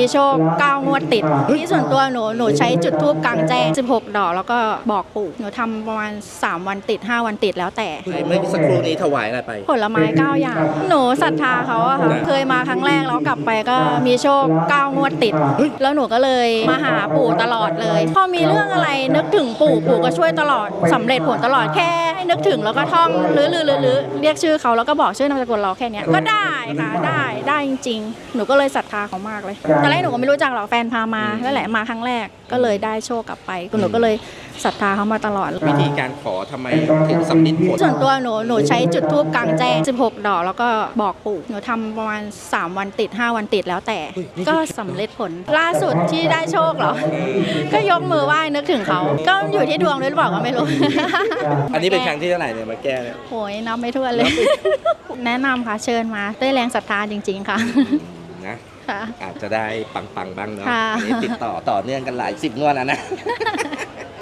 มีโชค9งวดติด ที่ส่วนตัวหนูหนูใช้จุดทูบกลางแจ้ง 16 ดอกแล้วก็บอกปู่หนูทำประมาณ 3 วันติด 5 วันติดแล้วแต่ เมื่อสักครู่นี้ถวายอะไรไป ผลไม้ 9 อย่าง หนูศรัทธาเขาอะค่ะ เคยมาครั้งแรกแล้วกลับไปก็มีโชค 9 งวดติด แล้วหนูก็เลยมาหาปู่ตลอดเลย พอมีเรื่องอะไรนึกถึงปู่ปู่ก็ช่วยตลอดสำเร็จผลตลอดแค่ ให้นึกถึงแล้วก็ท่องหรือหรือหรือหรือเรียกชื่อเขาแล้วก็บอกชื่อนามสกุลเราแค่เนี้ยก็ได้ค่ะได้ได้จริง ๆ หนูก็เลยศรัทธาเขามากเลยตอนแรกหนูก็ไม่รู้จักหรอกแฟนพามาแล้วแหละมาครั้งแรกก็เลยได้โชคกลับไปหนูก็เลยศรัทธาเขามาตลอด วิธีการขอทำไมถึงสำลิดผลส่วนตัวหนูหนูใช้จุดทูบกลางแจ้ง 16 ดอกแล้วก็บอกปู่หนูทำประมาณ 3 วันติด 5 วันติดแล้วแต่ ก็สำเร็จผลล่าสุดที่ได้โชคเหรอ ก็ยกมือไหว้นึกถึงเขา ก็อยู่ที่ดวงด้วยหรือเปล่าก็ไม่รู้ อันนี้เป็นครั้งที่เท่าไหร่เนี่ยมาแก้เนี่ยโอ้ยนับไม่ถ้วนเลย แนะนำค่ะเชิญมาด้วยแรงศรัทธาจริง ๆ ค่ะ นะ ค่ะ อาจจะได้ปังๆบ้างเนาะค่ะ อันนี้ติดต่อต่อเนื่องกันหลายสิบงวดแล้วนะ